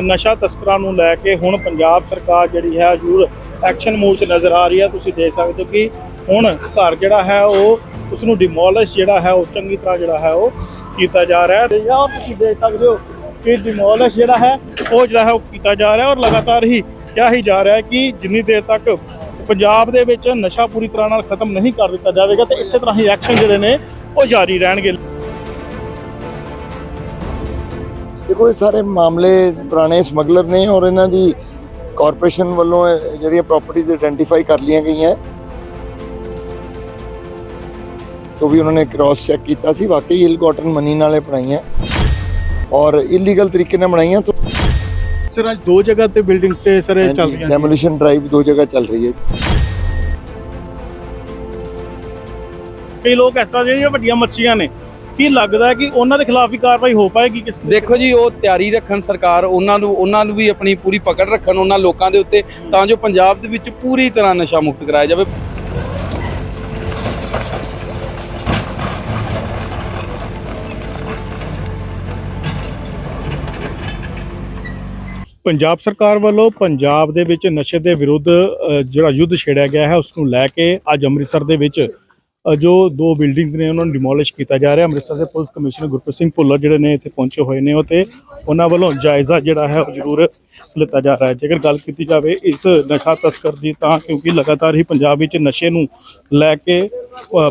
ਨਸ਼ਾ ਤਸਕਰਾਂ ਨੂੰ ਲੈ ਕੇ ਹੁਣ ਪੰਜਾਬ ਸਰਕਾਰ ਜਿਹੜੀ ਹੈ ਜ਼ਰੂਰ ਐਕਸ਼ਨ ਮੂਡ 'ਚ ਨਜ਼ਰ ਆ ਰਹੀ ਹੈ। ਤੁਸੀਂ ਦੇਖ ਸਕਦੇ ਹੋ ਕਿ ਹੁਣ ਘਰ ਜਿਹੜਾ ਹੈ ਉਹ ਉਸ ਨੂੰ ਡਿਮੋਲਿਸ਼ ਜਿਹੜਾ ਹੈ ਉਹ ਚੰਗੀ ਤਰ੍ਹਾਂ ਜਿਹੜਾ ਹੈ ਉਹ ਕੀਤਾ ਜਾ ਰਿਹਾ ਹੈ। ਤੇ ਜਾਂ ਤੁਸੀਂ ਦੇਖ ਸਕਦੇ ਹੋ ਕਿ ਡਿਮੋਲਿਸ਼ ਜਿਹੜਾ ਹੈ ਉਹ ਜਿਹੜਾ ਹੈ ਉਹ ਕੀਤਾ ਜਾ ਰਿਹਾ ਔਰ ਲਗਾਤਾਰ ਹੀ ਕਿਹਾ ਹੀ ਜਾ ਰਿਹਾ ਹੈ ਕਿ ਜਿੰਨੀ ਦੇਰ ਤੱਕ ਪੰਜਾਬ ਦੇ ਵਿੱਚ ਨਸ਼ਾ ਪੂਰੀ ਤਰ੍ਹਾਂ ਨਾਲ ਖਤਮ ਨਹੀਂ ਕਰ ਦਿੱਤਾ ਜਾਵੇਗਾ, ਤੇ ਇਸੇ ਤਰ੍ਹਾਂ ਹੀ ਐਕਸ਼ਨ ਜਿਹੜੇ ਨੇ ਉਹ ਜਾਰੀ ਰਹਿਣਗੇ। ਦੇਖੋ ਇਹ ਸਾਰੇ ਮਾਮਲੇ ਪੁਰਾਣੇ ਸਮਗਲਰ ਨੇ ਔਰ ਇਹਨਾਂ ਦੀ ਕਾਰਪੋਰੇਸ਼ਨ ਵੱਲੋਂ ਜਿਹੜੀਆਂ ਪ੍ਰਾਪਰਟੀਆਂ ਆਇਡੈਂਟੀਫਾਈ ਕਰ ਲਈਆਂ ਗਈਆਂ। ਤੋਂ ਵੀ ਉਹਨਾਂ ਨੇ ਕ੍ਰਾਸ ਚੈੱਕ ਕੀਤਾ ਸੀ। ਵਾਕਈ ਇਲ ਕਾਟਨ ਮਨੀ ਨਾਲੇ ਬਣਾਈਆਂ। ਔਰ ਇਲੀਗਲ ਤਰੀਕੇ ਨਾਲ ਬਣਾਈਆਂ ਤੋਂ ਸਰ ਅੱਜ ਦੋ ਜਗ੍ਹਾ ਤੇ ਬਿਲਡਿੰਗਸ ਤੇ ਸਰ ਇਹ ਚੱਲ ਰਹੀਆਂ। ਡੈਮੋਲੀਸ਼ਨ ਡਰਾਈਵ ਦੋ ਜਗ੍ਹਾ ਚੱਲ ਰਹੀ ਹੈ। ਕਈ ਲੋਕ ਇਸ ਤਰ੍ਹਾਂ ਜਿਹੜੀਆਂ ਵੱਡੀਆਂ ਮੱਛੀਆਂ ਨੇ ਕੀ ਲੱਗਦਾ ਹੈ ਕਿ ਉਹਨਾਂ ਦੇ ਖਿਲਾਫ ਵੀ ਕਾਰਵਾਈ ਹੋ ਪਾਏਗੀ ਕਿਸ ਦੇਖੋ ਜੀ ਉਹ ਤਿਆਰੀ ਰੱਖਣ ਸਰਕਾਰ ਉਹਨਾਂ ਨੂੰ ਉਹਨਾਂ ਨੂੰ ਵੀ ਆਪਣੀ ਪੂਰੀ ਪਕੜ ਰੱਖਣ ਉਹਨਾਂ ਲੋਕਾਂ ਦੇ ਉੱਤੇ ਤਾਂ ਜੋ ਪੰਜਾਬ ਦੇ ਵਿੱਚ ਪੂਰੀ ਤਰ੍ਹਾਂ ਨਸ਼ਾ ਮੁਕਤ ਕਰਾਇਆ ਜਾਵੇ। ਪੰਜਾਬ ਸਰਕਾਰ ਵੱਲੋਂ ਪੰਜਾਬ ਦੇ ਵਿੱਚ ਨਸ਼ੇ ਦੇ ਵਿਰੁੱਧ ਜਿਹੜਾ ਯੁੱਧ ਛੇੜਿਆ ਗਿਆ ਹੈ ਉਸ ਨੂੰ ਲੈ ਕੇ ਅੱਜ ਅੰਮ੍ਰਿਤਸਰ ਦੇ ਵਿੱਚ ਜੋ ਦੋ ਬਿਲਡਿੰਗਸ ਨੇ, ਉਹਨਾਂ ਨੂੰ ਡਿਮੋਲਿਸ਼ ਕੀਤਾ ਜਾ ਰਿਹਾ। ਅੰਮ੍ਰਿਤਸਰ ਦੇ ਪੁਲਿਸ ਕਮਿਸ਼ਨਰ ਗੁਰਪ੍ਰੀਤ ਸਿੰਘ ਭੁੱਲਰ ਜਿਹੜੇ ਨੇ, ਇੱਥੇ ਪਹੁੰਚੇ ਹੋਏ ਨੇ। ਉਹ ਤੇ ਉਹਨਾਂ ਵੱਲੋਂ ਜਾਇਜ਼ਾ ਜਿਹੜਾ ਹੈ, ਉਹ ਜ਼ਰੂਰ ਲਿੱਤਾ ਜਾ ਰਿਹਾ ਹੈ। ਜੇਕਰ ਗੱਲ ਕੀਤੀ ਜਾਵੇ ਇਸ ਨਸ਼ਾ ਤਸਕਰ ਦੀ, ਤਾਂ ਕਿਉਂਕਿ ਲਗਾਤਾਰ ਹੀ ਪੰਜਾਬ ਵਿੱਚ ਨਸ਼ੇ ਨੂੰ ਲੈ ਕੇ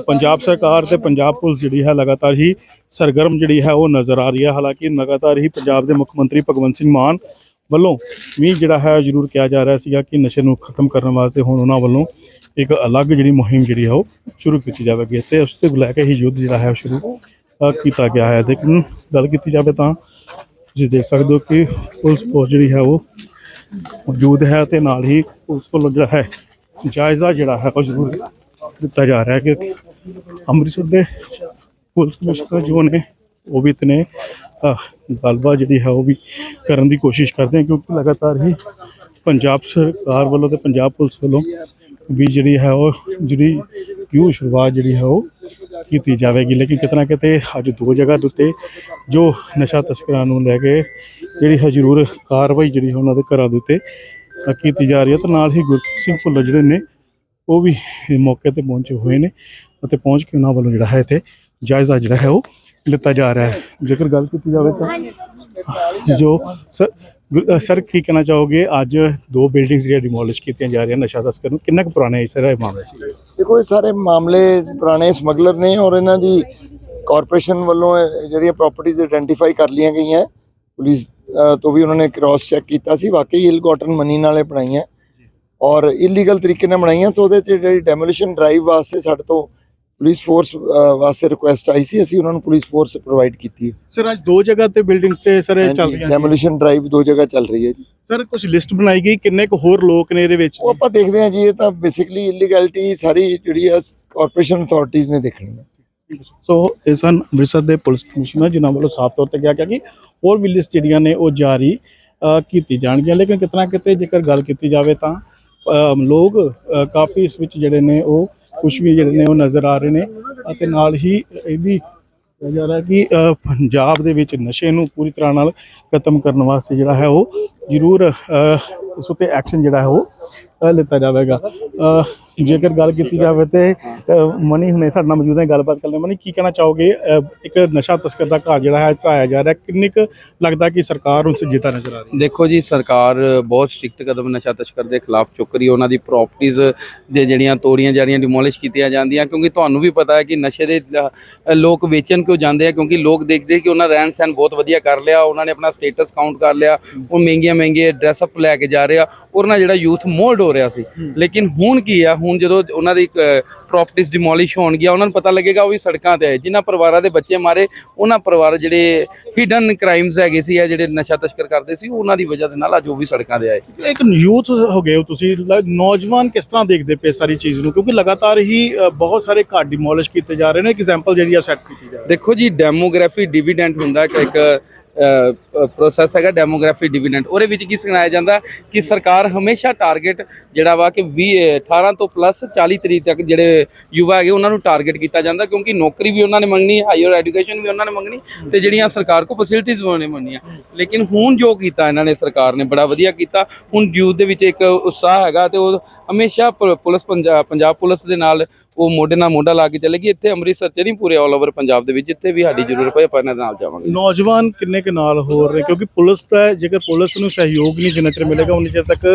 ਪੰਜਾਬ ਸਰਕਾਰ ਤੇ ਪੰਜਾਬ ਪੁਲਿਸ ਜਿਹੜੀ ਹੈ, ਲਗਾਤਾਰ ਹੀ ਸਰਗਰਮ ਜਿਹੜੀ ਹੈ, ਉਹ ਨਜ਼ਰ ਆ ਰਹੀ ਹੈ। ਹਾਲਾਂਕਿ ਲਗਾਤਾਰ ਹੀ ਪੰਜਾਬ ਦੇ ਮੁੱਖ ਮੰਤਰੀ ਭਗਵੰਤ ਸਿੰਘ ਮਾਨ ਵੱਲੋਂ ਵੀ ਜਿਹੜਾ ਹੈ, ਜ਼ਰੂਰ ਕਿਹਾ ਜਾ ਰਿਹਾ ਸੀਗਾ ਕਿ ਨਸ਼ੇ ਨੂੰ ਖਤਮ ਕਰਨ ਵਾਸਤੇ ਹੁਣ ਉਹਨਾਂ ਵੱਲੋਂ ਇੱਕ ਅਲੱਗ ਜਿਹੜੀ ਮੁਹਿੰਮ ਜਿਹੜੀ ਹੈ ਉਹ ਸ਼ੁਰੂ ਕੀਤੀ ਜਾਵੇਗੀ ਤੇ ਉਸ ਤੇ ਲੈ ਕੇ ਹੀ ਯੁੱਧ ਜਿਹੜਾ ਹੈ ਉਹ ਸ਼ੁਰੂ ਕੀਤਾ ਗਿਆ ਹੈ। ਲੇਕਿਨ ਗੱਲ ਕੀਤੀ ਜਾਵੇ ਤਾਂ ਤੁਸੀਂ ਦੇਖ ਸਕਦੇ ਹੋ ਕਿ ਪੁਲਿਸ ਫੋਰਸ ਜਿਹੜੀ ਹੈ ਉਹ ਮੌਜੂਦ ਹੈ ਤੇ ਨਾਲ ਹੀ ਉਸ ਵੱਲੋਂ ਜਿਹੜਾ ਹੈ ਜਾਇਜ਼ਾ ਜਿਹੜਾ ਹੈ ਉਹ ਜ਼ਰੂਰ ਦਿੱਤਾ ਜਾ ਰਿਹਾ ਹੈ ਕਿ ਅੰਮ੍ਰਿਤਸਰ ਦੇ ਪੁਲਿਸ ਕਮਿਸ਼ਨਰ ਜੋ ਨੇ ਉਹ ਵੀ ਇਤਨੇ ਗੱਲਬਾਤ ਜਿਹੜੀ ਹੈ ਉਹ ਵੀ ਕਰਨ ਦੀ ਕੋਸ਼ਿਸ਼ ਕਰਦੇ ਹਨ ਕਿਉਂਕਿ ਲਗਾਤਾਰ ਹੀ ਪੰਜਾਬ ਸਰਕਾਰ ਵੱਲੋਂ ਤੇ ਪੰਜਾਬ ਪੁਲਿਸ ਵੱਲੋਂ ਵੀ ਜਿਹੜੀ ਹੈ ਉਹ ਜਿਹੜੀ ਯੂ ਸ਼ੁਰੂਆਤ ਜਿਹੜੀ ਹੈ ਉਹ ਕੀਤੀ ਜਾਵੇਗੀ। ਲੇਕਿਨ ਕਿਤਨਾ ਕਿਤੇ ਅੱਜ ਦੋ ਜਗ੍ਹਾ ਦੇ ਉੱਤੇ ਜੋ ਨਸ਼ਾ ਤਸਕਰਾਂ ਨੂੰ ਲੈ ਕੇ ਜਿਹੜੀ ਹੈ ਜ਼ਰੂਰ ਕਾਰਵਾਈ ਜਿਹੜੀ ਉਹਨਾਂ ਦੇ ਘਰਾਂ ਦੇ ਉੱਤੇ ਕੀਤੀ ਜਾ ਰਹੀ ਹੈ। ਤੇ ਨਾਲ ਹੀ ਗੁਰਪ੍ਰੀਤ ਸਿੰਘ ਭੁੱਲਰ ਜਿਹੜੇ ਨੇ ਉਹ ਵੀ ਮੌਕੇ ਤੇ ਪਹੁੰਚੇ ਹੋਏ ਨੇ ਅਤੇ ਪਹੁੰਚ ਕੇ ਉਹਨਾਂ ਵੱਲੋਂ ਜਿਹੜਾ ਹੈ ਇੱਥੇ ਜਾਇਜ਼ਾ ਜਿਹੜਾ ਹੈ ਉਹ ਲਿੱਤਾ ਜਾ ਰਿਹਾ ਹੈ। ਜੇਕਰ ਗੱਲ ਕੀਤੀ ਜਾਵੇ ਤਾਂ ਜੋ ਸਰ ਸਰ, ਕੀ ਕਹਿਣਾ ਚਾਹੋਗੇ? ਅੱਜ ਦੋ ਬਿਲਡਿੰਗਸ ਜਿਹੜੀਆਂ ਡਿਮੋਲਿਸ਼ ਕੀਤੀਆਂ ਜਾ ਰਹੀਆਂ ਨਸ਼ਾ ਤਸਕਰ ਨੂੰ, ਕਿੰਨਾ ਕੁ ਪੁਰਾਣਾ ਹੈ ਸਰ ਇਹ ਮਾਮਲਾ ਸੀ? ਦੇਖੋ, ਇਹ ਸਾਰੇ ਮਾਮਲੇ ਪੁਰਾਣੇ ਸਮਗਲਰ ਨੇ ਔਰ ਇਹਨਾਂ ਦੀ ਕਾਰਪੋਰੇਸ਼ਨ ਵੱਲੋਂ ਜਿਹੜੀਆਂ ਪ੍ਰਾਪਰਟੀਆਂ ਆਇਡੈਂਟੀਫਾਈ ਕਰ ਲਈਆਂ ਗਈਆਂ। ਪੁਲਿਸ ਤੋਂ ਵੀ ਉਹਨਾਂ ਨੇ ਕ੍ਰਾਸ ਚੈੱਕ ਕੀਤਾ ਸੀ। ਵਾਕਈ ਇਲ ਕਾਟਨ ਮਨੀ ਨਾਲੇ ਬਣਾਈਆਂ। ਔਰ ਇਲੀਗਲ ਤਰੀਕੇ ਨਾਲ ਬਣਾਈਆਂ, ਤਾਂ ਉਹਦੇ ਚ ਜਿਹੜੀ ਡੈਮੋਲੀਸ਼ਨ ਡਰਾਈਵ ਵਾਸਤੇ ਸਾਡੇ ਤੋਂ ਪੁਲਿਸ ਫੋਰਸ ਵਾਸਤੇ ਰਿਕੁਐਸਟ ਆਈ ਸੀ ਅਸੀਂ ਉਹਨਾਂ ਨੂੰ ਪੁਲਿਸ ਫੋਰਸ ਪ੍ਰੋਵਾਈਡ ਕੀਤੀ ਹੈ। ਸਰ ਅੱਜ ਦੋ ਜਗ੍ਹਾ ਤੇ ਬਿਲਡਿੰਗਸ ਤੇ ਸਰ ਇਹ ਚੱਲ ਰਹੀਆਂ। ਡੈਮੋਲੀਸ਼ਨ ਡਰਾਈਵ ਦੋ ਜਗ੍ਹਾ ਚੱਲ ਰਹੀ ਹੈ ਜੀ। ਸਰ ਕੁਝ ਲਿਸਟ ਬਣਾਈ ਗਈ ਕਿੰਨੇ ਕੁ ਹੋਰ ਲੋਕ ਨੇ ਇਹਦੇ ਵਿੱਚ? ਉਹ ਆਪਾਂ ਦੇਖਦੇ ਹਾਂ ਜੀ ਇਹ ਤਾਂ ਬੇਸਿਕਲੀ ਇਲੀਗੈਲਿਟੀ ਸਾਰੀ ਜਿਹੜੀ ਹੈ ਕਾਰਪੋਰੇਸ਼ਨ ਅਥਾਰਟੀਆਂ ਨੇ ਦੇਖਣੀ ਹੈ। ਸੋ ਇਹ ਸਨ ਅੰਮ੍ਰਿਤਸਰ ਦੇ ਪੁਲਿਸ ਕਮਿਸ਼ਨਰ ਜਿਨ੍ਹਾਂ ਵੱਲੋਂ ਸਾਫ਼ ਤੌਰ ਤੇ ਕਿਹਾ ਗਿਆ ਕਿ ਹੋਰ ਵੀ ਲਿਸਟ ਜਿਹੜੀਆਂ ਨੇ ਉਹ ਜਾਰੀ ਕੀਤੀ ਜਾਣਗੀਆਂ। ਲੇਕਿਨ ਕਿਤਨਾ ਕਿਤੇ ਜੇਕਰ ਗੱਲ ਕੀਤੀ ਜਾਵੇ ਤਾਂ ਲੋਕ ਕਾਫੀ ਇਸ ਵਿੱਚ ਜਿਹੜੇ ਨੇ ਉਹ ਕੁਝ ਵੀ ਜਿਹੜੇ ਨੇ ਉਹ ਨਜ਼ਰ ਆ ਰਹੇ ਨੇ ਅਤੇ ਨਾਲ ਹੀ ਇਹ ਵੀ ਕਿਹਾ ਜਾ ਰਿਹਾ ਕਿ ਪੰਜਾਬ ਦੇ ਵਿੱਚ ਨਸ਼ੇ ਨੂੰ ਪੂਰੀ ਤਰ੍ਹਾਂ ਨਾਲ ਖਤਮ ਕਰਨ ਵਾਸਤੇ ਜਿਹੜਾ ਹੈ ਉਹ ਜ਼ਰੂਰ ਇਸ ਉੱਤੇ ਐਕਸ਼ਨ ਜਿਹੜਾ ਹੈ ਉਹ ਲਿੱਤਾ ਜਾਵੇਗਾ। ਜੇਕਰ ਗੱਲ ਕੀਤੀ ਜਾਵੇ ਤੇ ਮਨੀ ਹੁਣੇ ਸਾਡੇ ਨਾਲ ਮੌਜੂਦ ਹੈ, ਗੱਲਬਾਤ ਕਰਨ ਮਨੀ, ਕੀ ਕਹਿਣਾ ਚਾਹੋਗੇ? ਇੱਕ ਨਸ਼ਾ ਤਸਕਰ ਦਾ ਘਰ ਜਿਹੜਾ ਹੈ ਢਾਇਆ ਜਾ ਰਿਹਾ। ਕਿੰਨੀ ਕੁ ਲੱਗਦਾ ਕਿ ਸਰਕਾਰ ਉਸ ਜਿੱਤਾ ਨਜ਼ਰ ਆ ਰਹੀ ਦੇਖੋ ਜੀ, ਸਰਕਾਰ ਬਹੁਤ ਸਟ੍ਰਿਕਟ ਕਦਮ ਨਸ਼ਾ ਤਸਕਰ ਦੇ ਖਿਲਾਫ ਚੁੱਕ ਰਹੀ ਉਹਨਾਂ ਦੀ ਪ੍ਰਾਪਰਟੀਆਂ ਦੇ ਜਿਹੜੀਆਂ ਤੋੜੀਆਂ ਜਾ ਰਹੀਆਂ ਡਿਮੋਲਿਸ਼ ਕੀਤੀਆਂ ਜਾਂਦੀਆਂ। ਕਿਉਂਕਿ ਤੁਹਾਨੂੰ ਵੀ ਪਤਾ ਹੈ ਕਿ ਨਸ਼ੇ ਦੇ ਲੋਕ ਵੇਚਣ ਕਿਉਂ ਜਾਂਦੇ ਆ? ਕਿਉਂਕਿ ਲੋਕ ਦੇਖਦੇ ਕਿ ਉਹਨਾਂ ਰਹਿਣ ਸਹਿਣ ਬਹੁਤ ਵਧੀਆ ਕਰ ਲਿਆ। ਉਹਨਾਂ ਨੇ ਆਪਣਾ ਸਟੇਟਸ ਕਾਊਂਟ ਕਰ ਲਿਆ। ਉਹ ਮਹਿੰਗੀਆਂ ਮਹਿੰਗੀਆਂ ਡਰੈਸ ਅਪ ਲੈ ਕੇ ਜਾ ਰਹੇ ਔਰ ਨਾਲ ਜਿਹੜਾ ਯੂਥ ਮੋਲਡ ਹੋ ਰਿਹਾ ਸੀ। ਲੇਕਿਨ ਹੁਣ ਕੀ ਆ ਹੁਣ ਜਦੋਂ ਉਹਨਾਂ ਦੀ ਪ੍ਰਾਪਰਟੀਆਂ ਡਿਮੋਲਿਸ਼ ਹੋਣਗੀਆਂ ਉਹਨਾਂ ਨੂੰ ਪਤਾ ਲੱਗੇਗਾ ਉਹ ਵੀ ਸੜਕਾਂ ਤੇ ਆਏ। ਜਿਨ੍ਹਾਂ ਪਰਿਵਾਰਾਂ ਦੇ ਬੱਚੇ ਮਾਰੇ ਉਹਨਾਂ ਪਰਿਵਾਰ ਜਿਹੜੇ ਹਿਡਨ ਕ੍ਰਾਈਮਸ ਹੈਗੇ ਸੀ ਆ ਜਿਹੜੇ ਨਸ਼ਾ ਤਸਕਰ ਕਰਦੇ ਸੀ ਉਹਨਾਂ ਦੀ ਵਜ੍ਹਾ ਦੇ ਨਾਲ ਅੱਜ ਉਹ ਵੀ ਸੜਕਾਂ ਤੇ ਆਏ। ਇੱਕ ਯੂਥ ਹੋ ਗਏ ਹੋ ਤੁਸੀਂ ਨੌਜਵਾਨ ਕਿਸ ਤਰ੍ਹਾਂ ਦੇਖਦੇ ਪਏ ਸਾਰੀ ਚੀਜ਼ ਨੂੰ? ਕਿਉਂਕਿ ਲਗਾਤਾਰ ਹੀ ਬਹੁਤ ਸਾਰੇ ਘਰ ਡਿਮੋਲਿਸ਼ ਕੀਤੇ ਜਾ ਰਹੇ ਨੇ ਇੱਕ ਐਗਜ਼ਾਮਪਲ ਜਿਹੜੀ ਆ ਸੈੱਟ ਕੀਤੀ ਜਾ ਰਹੀ ਹੈ। ਦੇਖੋ ਜੀ ਡੈਮੋਗ੍ਰਾਫੀ ਡਿਵੀਡੈਂਟ ਹੁੰਦਾ ਕਿ ਇੱਕ ਪ੍ਰੋਸੈਸ ਹੈਗਾ ਡੈਮੋਗ੍ਰਾਫੀ ਡਿਵੀਡੈਂਡ ਉਹਦੇ ਵਿੱਚ ਕੀ ਸਿਖਾਇਆ ਜਾਂਦਾ ਕਿ ਸਰਕਾਰ ਹਮੇਸ਼ਾ ਟਾਰਗੇਟ ਜਿਹੜਾ ਵਾ ਕਿ 20 18 ਤੋਂ ਪਲੱਸ 40 ਤਰੀਕ ਤੱਕ ਜਿਹੜੇ ਯੁਵਾ ਹੈਗੇ, ਉਹਨਾਂ ਨੂੰ ਟਾਰਗੇਟ ਕੀਤਾ ਜਾਂਦਾ ਕਿਉਂਕਿ ਨੌਕਰੀ ਵੀ ਉਹਨਾਂ ਨੇ ਮੰਗਣੀ ਹਾਇਰ ਐਜੂਕੇਸ਼ਨ ਵੀ ਉਹਨਾਂ ਨੇ ਮੰਗਣੀ ਤੇ ਜਿਹੜੀਆਂ ਸਰਕਾਰ ਕੋ ਫੈਸਿਲਿਟੀਆਂ ਉਹਨਾਂ ਨੇ ਮੰਗਣੀਆਂ। ਲੇਕਿਨ ਹੁਣ ਜੋ ਕੀਤਾ ਇਹਨਾਂ ਨੇ ਸਰਕਾਰ ਨੇ, ਬੜਾ ਵਧੀਆ ਕੀਤਾ। ਹੁਣ ਯੂਥ ਦੇ ਵਿੱਚ ਇੱਕ ਉਤਸ਼ਾਹ ਹੈਗਾ ਤੇ ਉਹ ਹਮੇਸ਼ਾ ਪੁ- ਪੁਲਿਸ ਪੰਜਾਬ ਪੰਜਾਬ ਪੁਲਿਸ ਦੇ ਨਾਲ ਉਹ ਮੋਢੇ ਨਾਲ ਮੋਢਾ ਲਾ ਕੇ ਚੱਲੇਗੀ। ਇੱਥੇ ਅੰਮ੍ਰਿਤਸਰ ਚ ਨਹੀਂ, ਪੂਰੇ ਆਲ ਓਵਰ ਪੰਜਾਬ ਦੇ ਵਿੱਚ, ਜਿੱਥੇ ਵੀ ਸਾਡੀ ਜ਼ਰੂਰਤ ਪਏ ਆਪਾਂ ਇਹਨਾਂ ਦੇ ਨਾਲ ਜਾਵਾਂਗੇ। ਨੌਜਵਾਨ ਕਿੰਨੇ ਕੁ ਨਾਲ ਹੋਰ ਰਹੇ ਕਿਉਂਕਿ ਪੁਲਿਸ ਦਾ ਜੇਕਰ ਪੁਲਿਸ ਨੂੰ ਸਹਿਯੋਗ ਨਹੀਂ ਜਿੰਨਾ ਚਿਰ ਮਿਲੇਗਾ, ਉਨੀ ਚਿਰ ਤੱਕ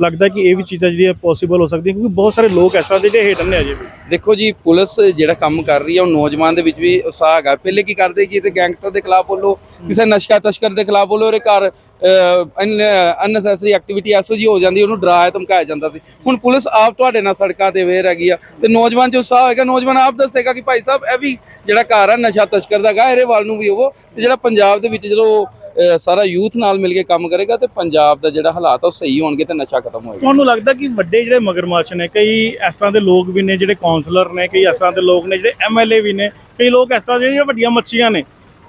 ਲੱਗਦਾ ਕਿ ਇਹ ਵੀ ਚੀਜ਼ਾਂ ਜਿਹੜੀਆਂ ਪੋਸੀਬਲ ਹੋ ਸਕਦੀਆਂ ਕਿਉਂਕਿ ਬਹੁਤ ਸਾਰੇ ਲੋਕ ਇਸ ਤਰ੍ਹਾਂ ਦੇ ਜਿਹੜੇ ਹੇਠ ਨੇ ਅਜੇ ਵੀ। ਦੇਖੋ ਜੀ ਪੁਲਿਸ ਜਿਹੜਾ ਕੰਮ ਕਰ ਰਹੀ ਹੈ ਉਹ ਨੌਜਵਾਨ ਦੇ ਵਿੱਚ ਵੀ ਉਤਸ਼ਾਹ ਹੈਗਾ। ਪਹਿਲੇ ਕੀ ਕਰਦੇ ਕਿ ਤੇ ਗੈਂਗਸਟਰ ਦੇ ਖਿਲਾਫ ਬੋਲੋ ਕਿਸੇ ਨਸ਼ਾ ਤਸਕਰ ਦੇ ਖਿਲਾਫ ਬੋਲੋ ਉਹਦੇ ਘਰ ਅਨਨੈਸੈਸਰੀ ਐਕਟੀਵਿਟੀ ਐਸੋ ਜੀ ਹੋ ਜਾਂਦੀ ਉਹਨੂੰ ਡਰਾਇਆ ਧਮਕਾਇਆ ਜਾਂਦਾ ਸੀ। ਹੁਣ ਪੁਲਿਸ ਆਪ ਤੁਹਾਡੇ ਨਾਲ ਸੜਕਾਂ ਤੇ ਵੇਰ ਹੈਗੀ ਆ ਤੇ ਨੌਜਵਾਨ ਜੋ ਉਤਸ਼ਾਹ ਹੋਏਗਾ ਨੌਜਵਾਨ ਆਪ ਦੱਸੇਗਾ ਕਿ ਭਾਈ ਸਾਹਿਬ ਇਹ ਵੀ ਜਿਹੜਾ ਘਰ ਆ ਨਸ਼ਾ ਤਸਕਰ ਦਾ ਗਾ ਇਹਦੇ ਵੱਲ ਨੂੰ ਵੀ ਹੋਵੋ ਤੇ ਜਿਹੜਾ ਪੰਜਾਬ ਦੇ ਵਿੱਚ ਜਦੋਂ ਸਾਰਾ ਯੂਥ ਨਾਲ ਮਿਲ ਕੇ ਕੰਮ ਕਰੇਗਾ ਤੇ ਪੰਜਾਬ ਦਾ ਜਿਹੜਾ ਹਾਲਾਤ ਆ ਉਹ ਸਹੀ ਹੋਣਗੇ ਤੇ ਨਸ਼ਾ ਖਤਮ ਹੋਏਗਾ। ਤੁਹਾਨੂੰ ਲੱਗਦਾ ਕਿ ਵੱਡੇ ਜਿਹੜੇ ਮਗਰਮੱਛ ਨੇ, ਕਈ ਇਸ ਤਰ੍ਹਾਂ ਦੇ ਲੋਕ ਵੀ ਨੇ ਜਿਹੜੇ ਕਾਉਂਸਲਰ ਨੇ, ਕਈ ਇਸ ਤਰ੍ਹਾਂ ਦੇ ਲੋਕ ਨੇ ਜਿਹੜੇ ਐਮਐਲਏ ਵੀ ਨੇ, ਕਈ ਲੋਕ ਇਸ ਤਰ੍ਹਾਂ ਦੇ ਜਿਹੜੀਆਂ ਵੱਡੀਆਂ ਮੱਛੀਆਂ ਨੇ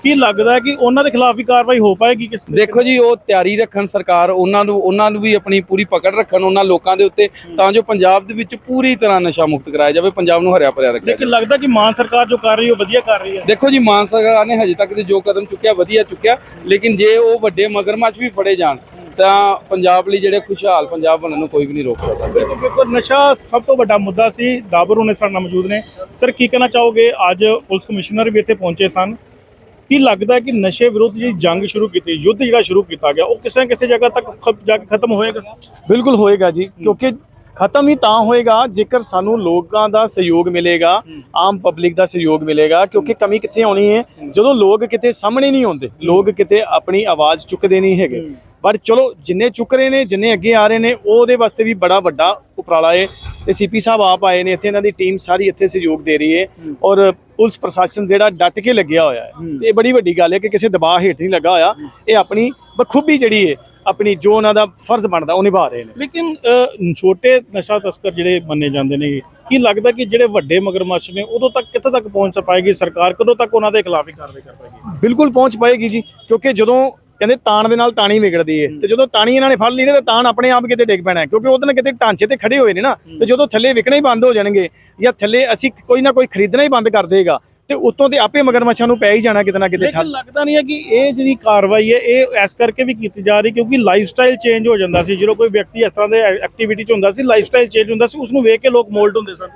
ਕੀ ਲੱਗਦਾ ਹੈ ਕਿ ਉਹਨਾਂ ਦੇ ਖਿਲਾਫ ਵੀ ਕਾਰਵਾਈ ਹੋ ਪਾਏਗੀ ਕਿਸ ਦੇਖੋ ਜੀ ਉਹ ਤਿਆਰੀ ਰੱਖਣ ਸਰਕਾਰ ਉਹਨਾਂ ਨੂੰ ਉਹਨਾਂ ਨੂੰ ਵੀ ਆਪਣੀ ਪੂਰੀ ਪਕੜ ਰੱਖਣ ਉਹਨਾਂ ਲੋਕਾਂ ਦੇ ਉੱਤੇ ਤਾਂ ਜੋ ਪੰਜਾਬ ਦੇ ਵਿੱਚ ਪੂਰੀ ਤਰ੍ਹਾਂ ਨਸ਼ਾ ਮੁਕਤ ਕਰਾਇਆ ਜਾਵੇ ਪੰਜਾਬ ਨੂੰ ਹਰਿਆ ਭਰਿਆ ਰੱਖਿਆ ਲੇਕਿਨ ਲੱਗਦਾ ਕਿ ਮਾਨ ਸਰਕਾਰ ਜੋ ਕਰ ਰਹੀ ਹੈ ਉਹ ਵਧੀਆ ਕਰ ਰਹੀ ਹੈ। ਦੇਖੋ ਜੀ ਮਾਨ ਸਰਕਾਰ ਨੇ ਹਜੇ ਤੱਕ ਜੋ ਕਦਮ ਚੁੱਕਿਆ ਵਧੀਆ ਚੁੱਕਿਆ ਲੇਕਿਨ ਜੇ ਉਹ ਵੱਡੇ ਮਗਰਮੱਛ ਵੀ ਫੜੇ ਜਾਣ ਤਾਂ ਪੰਜਾਬ ਲਈ ਜਿਹੜੇ ਖੁਸ਼ਹਾਲ ਪੰਜਾਬ ਬਣਨ ਨੂੰ ਕੋਈ ਵੀ ਨਹੀਂ ਰੋਕ ਸਕਦਾ। ਬਿਲਕੁਲ ਬਿਲਕੁਲ ਨਸ਼ਾ ਸਭ ਤੋਂ ਵੱਡਾ ਮੁੱਦਾ ਸੀ ਦਾਬਰ ਹੁਣੇ ਸਾਡੇ ਨਾਲ ਮੌਜੂਦ ਨੇ। ਸਰ ਕੀ ਕਹਿਣਾ ਚਾਹੋਗੇ? ਅੱਜ ਪੁਲਿਸ ਕਮਿਸ਼ਨਰ ਵੀ ਇੱਥੇ ਪਹੁੰਚੇ ਸਨ। ਕੀ ਲੱਗਦਾ ਹੈ ਕਿ ਨਸ਼ੇ ਵਿਰੁੱਧ ਜਿਹੜੀ ਜੰਗ ਸ਼ੁਰੂ ਕੀਤੀ ਯੁੱਧ ਜਿਹੜਾ ਸ਼ੁਰੂ ਕੀਤਾ ਗਿਆ ਉਹ ਕਿਸੇ ਨਾ ਕਿਸੇ ਜਗ੍ਹਾ ਤੱਕ ਖ- ਜਾ ਕੇ ਖਤਮ ਹੋਏਗਾ? ਬਿਲਕੁਲ ਹੋਏਗਾ ਜੀ ਕਿਉਂਕਿ ਖਤਮ ਹੀ ਤਾਂ ਹੋਏਗਾ ਜੇਕਰ ਸਾਨੂੰ ਲੋਕਾਂ ਦਾ ਸਹਿਯੋਗ ਮਿਲੇਗਾ ਆਮ ਪਬਲਿਕ ਦਾ ਸਹਿਯੋਗ ਮਿਲੇਗਾ ਕਿਉਂਕਿ ਕਮੀ ਕਿੱਥੇ ਆਉਣੀ ਹੈ? ਜਦੋਂ ਲੋਕ ਕਿਤੇ ਸਾਹਮਣੇ ਨਹੀਂ ਆਉਂਦੇ ਲੋਕ ਕਿਤੇ ਆਪਣੀ ਆਵਾਜ਼ ਚੁੱਕਦੇ ਨਹੀਂ ਹੈਗੇ। ਪਰ ਚਲੋ ਜਿੰਨੇ ਚੁੱਕ ਰਹੇ ਨੇ ਜਿੰਨੇ ਅੱਗੇ ਆ ਰਹੇ ਨੇ ਉਹਦੇ ਵਾਸਤੇ ਵੀ ਬੜਾ ਵੱਡਾ ਉਪਰਾਲਾ ਹੈ ਤੇ ਸੀਪੀ ਸਾਹਿਬ ਆਪ ਆਏ ਨੇ ਇੱਥੇ ਇਹਨਾਂ ਦੀ ਟੀਮ ਸਾਰੀ ਇੱਥੇ ਸਹਿਯੋਗ ਦੇ ਰਹੀ ਹੈ। ਔਰ ਪੁਲਿਸ ਪ੍ਰਸ਼ਾਸਨ ਜਿਹੜਾ ਡਟ ਕੇ ਲੱਗਿਆ ਹੋਇਆ ਹੈ। ਤੇ ਇਹ ਬੜੀ ਵੱਡੀ ਗੱਲ ਹੈ ਕਿ ਕਿਸੇ ਦਬਾਅ ਹੇਠ ਨਹੀਂ ਲੱਗਾ ਹੋਇਆ। ਇਹ ਆਪਣੀ ਬਖੂਬੀ ਜਿਹੜੀ ਹੈ ਆਪਣੀ ਜੋ ਉਹਨਾਂ ਦਾ ਫਰਜ਼ ਬਣਦਾ ਉਹ ਨਿਭਾ ਰਹੇ ਨੇ। ਲੇਕਿਨ ਛੋਟੇ ਨਸ਼ਾ ਤਸਕਰ ਜਿਹੜੇ ਮੰਨੇ ਜਾਂਦੇ ਨੇ ਕੀ ਲੱਗਦਾ ਕਿ ਜਿਹੜੇ ਵੱਡੇ ਮਗਰਮੱਛ ਨੇ ਉਦੋਂ ਤੱਕ ਕਿੱਥੇ ਤੱਕ ਪਹੁੰਚ ਪਾਏਗੀ ਸਰਕਾਰ? ਕਦੋਂ ਤੱਕ ਉਹਨਾਂ ਦੇ ਖਿਲਾਫ ਹੀ ਕਾਰਵਾਈ ਕਰ ਪਾਏਗੀ? ਬਿਲਕੁਲ ਪਹੁੰਚ ਪਾਏਗੀ ਜੀ ਕਿਉਂਕਿ ਜਦੋਂ ਕਹਿੰਦੇ ਤਾਣ ਦੇ ਨਾਲ ਤਾਣੀ ਵਿਗੜਦੀ ਏ। ਤੇ ਜਦੋਂ ਤਾਣੀ ਇਹਨਾਂ ਨੇ ਫੜ ਲਈ ਨੇ ਤੇ ਤਾਣ ਆਪਣੇ ਆਪ ਕਿਤੇ ਡਿੱਗ ਪੈਣਾ। ਕਿਉਂਕਿ ਉਹਦੇ ਨਾਲ ਕਿਤੇ ਢਾਂਚੇ ਤੇ ਖੜੇ ਹੋਏ ਨੇ ਨਾ ਤੇ ਜਦੋਂ ਥੱਲੇ ਵਿਕਣਾ ਹੀ ਬੰਦ ਹੋ ਜਾਣਗੇ ਜਾਂ ਥੱਲੇ ਅਸੀਂ ਕੋਈ ਨਾ ਕੋਈ ਖਰੀਦਣਾ ਹੀ ਬੰਦ ਕਰ ਦੇਗਾ ਤੇ ਉਤੋਂ ਤੇ ਆਪੇ ਮਗਰਮੱਛਾਂ ਨੂੰ ਪੈ ਹੀ ਜਾਣਾ ਕਿਤੇ ਨਾ ਕਿਤੇ ਲੇਕਿਨ ਲੱਗਦਾ ਨਹੀਂ ਹੈ ਕਿ ਇਹ ਜਿਹੜੀ ਕਾਰਵਾਈ ਹੈ ਇਹ ਇਸ ਕਰਕੇ ਵੀ ਕੀਤੀ ਜਾ ਰਹੀ ਕਿਉਂਕਿ ਲਾਈਫ ਸਟਾਈਲ ਚੇਂਜ ਹੋ ਜਾਂਦਾ ਸੀ। ਜਦੋਂ ਕੋਈ ਵਿਅਕਤੀ ਇਸ ਤਰ੍ਹਾਂ ਦੇ ਐਕਟੀਵਿਟੀ 'ਚ ਹੁੰਦਾ ਸੀ ਲਾਈਫ ਸਟਾਈਲ ਚੇਂਜ ਹੁੰਦਾ ਸੀ ਉਸ ਨੂੰ ਵੇਖ ਕੇ ਲੋਕ ਮੋਲਡ ਹੁੰਦੇ ਸਨ।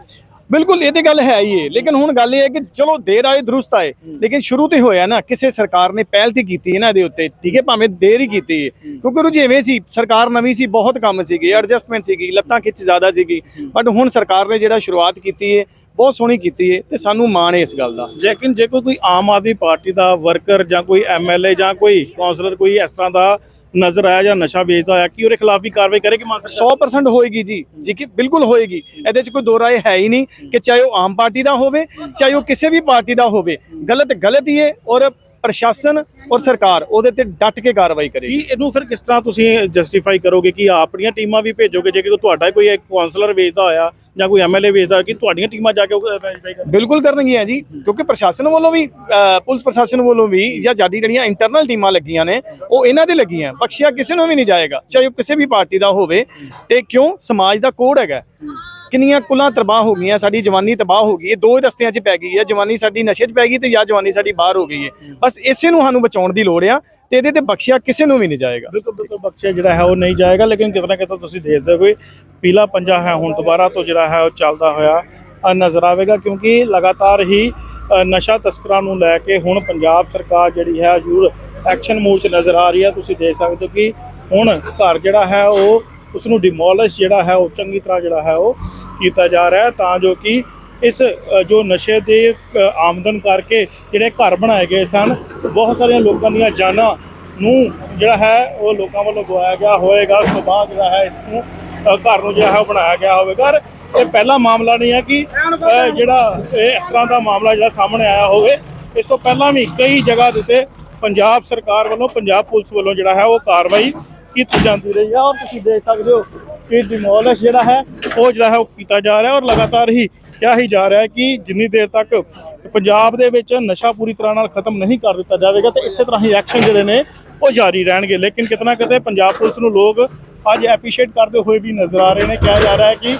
ਬਿਲਕੁਲ ਇਹ ਤੇ ਗੱਲ ਹੈ ਹੀ ਹੈ ਲੇਕਿਨ ਹੁਣ ਗੱਲ ਇਹ ਹੈ ਕਿ ਚਲੋ ਦੇਰ ਆਏ ਦਰੁਸਤ ਆਏ। ਲੇਕਿਨ ਸ਼ੁਰੂ ਤੇ ਹੋਇਆ ਨਾ ਕਿਸੇ ਸਰਕਾਰ ਨੇ ਪਹਿਲ ਤੇ ਕੀਤੀ ਹੈ ਨਾ ਇਹਦੇ ਉੱਤੇ। ਠੀਕ ਹੈ ਭਾਵੇਂ ਦੇਰ ਹੀ ਕੀਤੀ ਹੈ। ਕਿਉਂਕਿ ਰੁਝੇਵੇਂ ਸੀ ਸਰਕਾਰ ਨਵੀਂ ਸੀ ਬਹੁਤ ਕੰਮ ਸੀਗੇ ਐਡਜਸਟਮੈਂਟ ਸੀਗੀ ਲੱਤਾਂ ਖਿੱਚ ਜ਼ਿਆਦਾ ਸੀਗੀ। ਬਟ ਹੁਣ ਸਰਕਾਰ ਨੇ ਜਿਹੜਾ ਸ਼ੁਰੂਆਤ ਕੀਤੀ ਹੈ ਬਹੁਤ ਸੋਹਣੀ ਕੀਤੀ ਹੈ ਤੇ ਸਾਨੂੰ ਮਾਣ ਹੈ ਇਸ ਗੱਲ ਦਾ। ਲੇਕਿਨ ਜੇ ਕੋਈ ਕੋਈ ਆਮ ਆਦਮੀ ਪਾਰਟੀ ਦਾ ਵਰਕਰ ਜਾਂ ਕੋਈ ਐਮਐਲਏ ਜਾਂ ਕੋਈ ਕਾਉਂਸਲਰ ਕੋਈ ਇਸ ਤਰ੍ਹਾਂ ਦਾ ਨਜ਼ਰ ਆਇਆ ਜਾਂ ਨਸ਼ਾ ਵੇਚਦਾ ਹੋਇਆ, ਕਿ ਉਹਦੇ ਖਿਲਾਫ ਵੀ ਕਾਰਵਾਈ ਕਰੇਗੀ ਮਾਨ ਸਰਕਾਰ? 100% ਹੋਏਗੀ ਜੀ ਜੀ ਕਿ ਬਿਲਕੁਲ ਹੋਏਗੀ। ਇਹਦੇ 'ਚ ਕੋਈ ਦੋ ਰਾਏ ਹੈ ਹੀ ਨਹੀਂ ਕਿ ਚਾਹੇ ਉਹ ਆਮ ਪਾਰਟੀ ਦਾ ਹੋਵੇ, ਚਾਹੇ ਉਹ ਕਿਸੇ ਵੀ ਪਾਰਟੀ ਦਾ ਹੋਵੇ। ਗਲਤ ਗਲਤ ਹੀ ਹੈ ਔਰ ਪ੍ਰਸ਼ਾਸਨ ਔਰ ਸਰਕਾਰ ਉਹਦੇ ਤੇ ਡਟ ਕੇ ਕਾਰਵਾਈ ਕਰੇਗੀ। ਕੀ ਇਹਨੂੰ ਫਿਰ ਕਿਸ ਤਰ੍ਹਾਂ ਤੁਸੀਂ ਜਸਟੀਫਾਈ ਕਰੋਗੇ ਕਿ ਆਪਣੀਆਂ ਟੀਮਾਂ ਵੀ ਭੇਜੋਗੇ? ਜੇ ਕਿ ਤੁਹਾਡਾ ਕੋਈ ਇੱਕ ਕਾਉਂਸਲਰ ਵੇਚਦਾ ਹੋਇਆ ਜਾਂ ਕੋਈ ਐਮਐਲਏ ਵੇਚਦਾ ਕਿ ਤੁਹਾਡੀਆਂ ਟੀਮਾਂ ਜਾ ਕੇ ਵੈਰੀਫਾਈ ਕਰਨ ਬਿਲਕੁਲ ਕਰਨਗੀਆਂ ਜੀ ਕਿਉਂਕਿ ਪ੍ਰਸ਼ਾਸਨ ਵੱਲੋਂ ਵੀ ਪੁਲਿਸ ਪ੍ਰਸ਼ਾਸਨ ਵੱਲੋਂ ਵੀ ਜਾਂ ਸਾਡੀ ਜਿਹੜੀਆਂ ਇੰਟਰਨਲ ਟੀਮਾਂ ਲੱਗੀਆਂ ਨੇ ਉਹ ਇਹਨਾਂ ਦੇ ਲੱਗੀਆਂ। ਬਖਸ਼ਿਆ ਕਿਸੇ ਨੂੰ ਵੀ ਨਹੀਂ ਜਾਏਗਾ ਚਾਹੇ ਉਹ ਕਿਸੇ ਵੀ ਪਾਰਟੀ ਦਾ ਹੋਵੇ ਤੇ ਕਿਉਂ? ਸਮਾਜ ਦਾ ਕੋਡ ਹੈਗਾ। ਕਿੰਨੀਆਂ ਕੁਲਾਂ ਤਬਾਹ ਹੋ ਗਈਆਂ, ਸਾਡੀ ਜਵਾਨੀ ਤਬਾਹ ਹੋ ਗਈ ਹੈ ਦੋ ਰਸਤਿਆਂ 'ਚ ਪੈ ਗਈ ਹੈ ਜਵਾਨੀ ਸਾਡੀ ਨਸ਼ੇ 'ਚ ਪੈ ਗਈ ਤੇ ਜਾਂ ਜਵਾਨੀ ਸਾਡੀ ਬਾਹਰ ਹੋ ਗਈ ਹੈ ਬਸ ਇਸੇ ਨੂੰ ਸਾਨੂੰ ਬਚਾਉਣ ਦੀ ਲੋੜ ਆ ਤੇ ਇਹਦੇ ਤੇ ਬਖਸ਼ਿਆ ਕਿਸੇ ਨੂੰ ਵੀ ਨਹੀਂ ਜਾਏਗਾ। ਬਿਲਕੁਲ ਬਿਲਕੁਲ ਬਖਸ਼ਿਆ ਜਿਹੜਾ ਹੈ ਉਹ ਨਹੀਂ ਜਾਏਗਾ, ਲੇਕਿਨ ਕਿਤੇ ਨਾ ਕਿਤੇ ਤੁਸੀਂ ਦੇਖਦੇ ਹੋਏ ਪੀਲਾ ਪੰਜਾ ਹੈ ਹੁਣ ਦੁਬਾਰਾ ਤੋਂ ਜਿਹੜਾ ਹੈ ਉਹ ਚੱਲਦਾ ਹੋਇਆ ਨਜ਼ਰ ਆਵੇਗਾ ਕਿਉਂਕਿ ਲਗਾਤਾਰ ਹੀ ਨਸ਼ਾ ਤਸਕਰਾਂ ਨੂੰ ਲੈ ਕੇ ਹੁਣ ਪੰਜਾਬ ਸਰਕਾਰ ਜਿਹੜੀ ਹੈ ਜ਼ਰੂਰ ਐਕਸ਼ਨ ਮੂਡ 'ਚ ਨਜ਼ਰ ਆ ਰਹੀ ਹੈ। ਤੁਸੀਂ ਦੇਖ ਸਕਦੇ ਹੋ ਕਿ ਹੁਣ ਘਰ ਜਿਹੜਾ ਹੈ ਉਹ ਉਸ ਨੂੰ ਡਿਮੋਲਿਸ਼ ਜਿਹੜਾ ਹੈ ਉਹ, ਚੰਗੀ ਤਰ੍ਹਾਂ ਜਿਹੜਾ ਹੈ ਉਹ ਕੀਤਾ ਜਾ ਰਿਹਾ ਹੈ, ਤਾਂ ਜੋ ਕਿ ਇਸ ਜੋ ਨਸ਼ੇ ਦੇ ਆਮਦਨ ਕਰਕੇ ਜਿਹੜੇ ਘਰ ਬਣਾਏ ਗਏ ਸਨ, ਬਹੁਤ ਸਾਰੀਆਂ ਲੋਕਾਂ ਦੀਆਂ ਜਾਨਾਂ ਨੂੰ ਜਿਹੜਾ ਹੈ ਉਹ ਲੋਕਾਂ ਵੱਲੋਂ ਗਵਾਇਆ ਗਿਆ ਹੋਵੇਗਾ ਉਸ ਤੋਂ ਬਾਅਦ ਜਿਹੜਾ ਹੈ ਇਸ ਨੂੰ ਘਰ ਨੂੰ ਜਿਹੜਾ ਹੈ ਉਹ ਬਣਾਇਆ ਗਿਆ ਹੋਵੇਗਾ। ਔਰ ਇਹ ਪਹਿਲਾ ਮਾਮਲਾ ਨਹੀਂ ਹੈ ਕਿ ਜਿਹੜਾ ਇਹ ਇਸ ਤਰ੍ਹਾਂ ਦਾ ਮਾਮਲਾ ਜਿਹੜਾ ਸਾਹਮਣੇ ਆਇਆ ਹੋਵੇ। ਇਸ ਤੋਂ ਪਹਿਲਾਂ ਵੀ ਕਈ ਜਗ੍ਹਾ ਦੇ ਉੱਤੇ ਪੰਜਾਬ ਸਰਕਾਰ ਵੱਲੋਂ, ਪੰਜਾਬ ਪੁਲਿਸ ਵੱਲੋਂ ਜਿਹੜਾ ਹੈ ਉਹ ਕਾਰਵਾਈ ਕੀਤੀ ਜਾਂਦੀ ਰਹੀ ਹੈ ਔਰ ਤੁਸੀਂ ਦੇਖ ਸਕਦੇ ਹੋ ਕਿ ਡਿਮੋਲਿਸ਼ ਜਿਹੜਾ ਹੈ, ਉਹ ਜਿਹੜਾ ਹੈ, ਉਹ ਕੀਤਾ ਜਾ ਰਿਹਾ ਔਰ ਲਗਾਤਾਰ ਹੀ ਕਿਹਾ ਹੀ ਜਾ ਰਿਹਾ ਹੈ ਕਿ ਜਿੰਨੀ ਦੇਰ ਤੱਕ ਪੰਜਾਬ ਦੇ ਵਿੱਚ ਨਸ਼ਾ ਪੂਰੀ ਤਰ੍ਹਾਂ ਨਾਲ ਖਤਮ ਨਹੀਂ ਕਰ ਦਿੱਤਾ ਜਾਵੇਗਾ ਤੇ ਇਸੇ ਤਰ੍ਹਾਂ ਹੀ ਐਕਸ਼ਨ ਜਿਹੜੇ ਨੇ, ਉਹ ਜਾਰੀ ਰਹਿਣਗੇ। ਲੇਕਿਨ ਕਿਤਨਾ ਕਿਤੇ ਪੰਜਾਬ ਪੁਲਿਸ ਨੂੰ ਲੋਕ ਅੱਜ ਐਪਰੀਸ਼ੀਏਟ ਕਰਦੇ ਹੋਏ ਵੀ ਨਜ਼ਰ ਆ ਰਹੇ ਨੇ। ਕਿਹਾ ਜਾ ਰਿਹਾ ਹੈ ਕਿ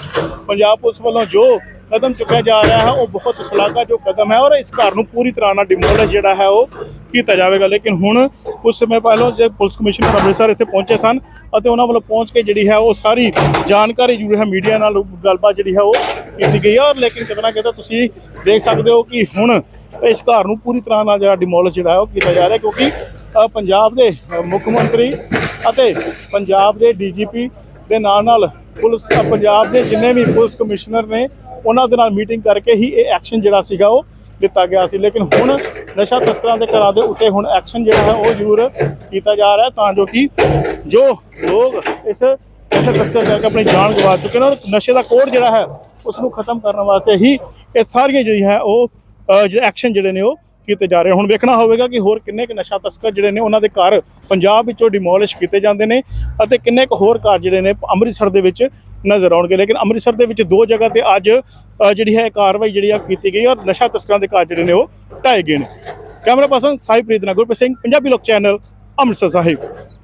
ਪੰਜਾਬ ਪੁਲਿਸ ਵੱਲੋਂ ਜੋ ਕਦਮ ਚੁੱਕਿਆ ਜਾ ਰਿਹਾ ਹੈ, ਉਹ ਬਹੁਤ ਸ਼ਲਾਘਾ ਜੋ ਕਦਮ ਹੈ ਔਰ ਇਸ ਘਰ ਨੂੰ ਪੂਰੀ ਤਰ੍ਹਾਂ ਨਾਲ ਡਿਮੋਲਿਸ਼ ਜਿਹੜਾ ਹੈ, ਉਹ ਕੀਤਾ ਜਾਵੇਗਾ। ਲੇਕਿਨ ਹੁਣ ਕੁਝ ਸਮੇਂ ਪਹਿਲਾਂ ਜੇ ਪੁਲਿਸ ਕਮਿਸ਼ਨਰ ਅੰਮ੍ਰਿਤਸਰ ਇੱਥੇ ਪਹੁੰਚੇ ਸਨ ਅਤੇ ਉਹਨਾਂ ਵੱਲੋਂ ਪਹੁੰਚ ਕੇ ਜਿਹੜੀ ਹੈ, ਉਹ ਸਾਰੀ ਜਾਣਕਾਰੀ ਜਿਹੜੀ ਹੈ ਮੀਡੀਆ ਨਾਲ ਗੱਲਬਾਤ ਜਿਹੜੀ ਹੈ, ਉਹ ਕੀਤੀ ਗਈ ਹੈ ਔਰ ਲੇਕਿਨ ਕਿਤਨਾ ਕਿਤੇ ਤੁਸੀਂ ਦੇਖ ਸਕਦੇ ਹੋ ਕਿ ਹੁਣ ਇਸ ਘਰ ਨੂੰ ਪੂਰੀ ਤਰ੍ਹਾਂ ਨਾਲ ਜਿਹੜਾ ਡਿਮੋਲਿਸ਼ ਜਿਹੜਾ ਹੈ, ਉਹ ਕੀਤਾ ਜਾ ਰਿਹਾ ਕਿਉਂਕਿ ਪੰਜਾਬ ਦੇ ਮੁੱਖ ਮੰਤਰੀ ਅਤੇ ਪੰਜਾਬ ਦੇ ਡੀਜੀਪੀ ਦੇ ਨਾਲ ਨਾਲ ਪੁਲਿਸ ਪੰਜਾਬ ਦੇ ਜਿੰਨੇ ਵੀ ਪੁਲਿਸ ਕਮਿਸ਼ਨਰ ਨੇ ਉਹਨਾਂ ਦੇ ਨਾਲ ਮੀਟਿੰਗ ਕਰਕੇ ਹੀ ਇਹ ਐਕਸ਼ਨ ਜਿਹੜਾ ਸੀਗਾ ਉਹ ਦਿੱਤਾ ਗਿਆ ਸੀ। ਲੇਕਿਨ ਹੁਣ ਨਸ਼ਾ ਤਸਕਰਾਂ ਦੇ ਘਰਾਂ ਦੇ ਉੱਤੇ ਹੁਣ ਐਕਸ਼ਨ ਜਿਹੜਾ ਹੈ ਉਹ ਜ਼ਰੂਰ ਕੀਤਾ ਜਾ ਰਿਹਾ ਤਾਂ ਜੋ ਕਿ ਜੋ ਲੋਕ ਇਸ ਨਸ਼ਾ ਤਸਕਰ ਕਰਕੇ ਆਪਣੀ ਜਾਨ ਗਵਾ ਚੁੱਕੇ ਨੇ ਔਰ ਨਸ਼ੇ ਦਾ ਕੋਡ ਜਿਹੜਾ ਹੈ ਉਸ ਨੂੰ ਖਤਮ ਕਰਨ ਵਾਸਤੇ ਹੀ ਇਹ ਸਾਰੀਆਂ ਜਿਹੜੀ ਹੈ ਉਹ ਅ, ਐਕਸ਼ਨ ਜਿਹੜੇ ਨੇ ਉਹ ਕੀਤੇ ਜਾ ਰਹੇ ਹੁਣ ਵੇਖਣਾ ਹੋਵੇਗਾ ਕਿ ਹੋਰ ਕਿੰਨੇ ਕੁ ਨਸ਼ਾ ਤਸਕਰ ਜਿਹੜੇ ਨੇ, ਉਹਨਾਂ ਦੇ ਘਰ ਪੰਜਾਬ ਵਿੱਚੋਂ ਡਿਮੋਲਿਸ਼ ਕੀਤੇ ਜਾਂਦੇ ਨੇ ਅਤੇ ਕਿੰਨੇ ਕੁ ਹੋਰ ਘਰ ਜਿਹੜੇ ਨੇ ਅੰਮ੍ਰਿਤਸਰ ਦੇ ਵਿੱਚ ਨਜ਼ਰ ਆਉਣਗੇ। ਲੇਕਿਨ ਅੰਮ੍ਰਿਤਸਰ ਦੇ ਵਿੱਚ ਦੋ ਜਗ੍ਹਾ ਤੇ ਅੱਜ ਜਿਹੜੀ ਹੈ ਕਾਰਵਾਈ ਜਿਹੜੀ ਆ ਕੀਤੀ ਗਈ ਔਰ ਨਸ਼ਾ ਤਸਕਰਾਂ ਦੇ ਘਰ ਜਿਹੜੇ ਨੇ ਉਹ ਢਾਏ ਗਏ ਨੇ। Camera person Sahib Sahibpreet Gurpreet Singh, Punjabi Lok channel Amritsar ਸਾਹਿਬ।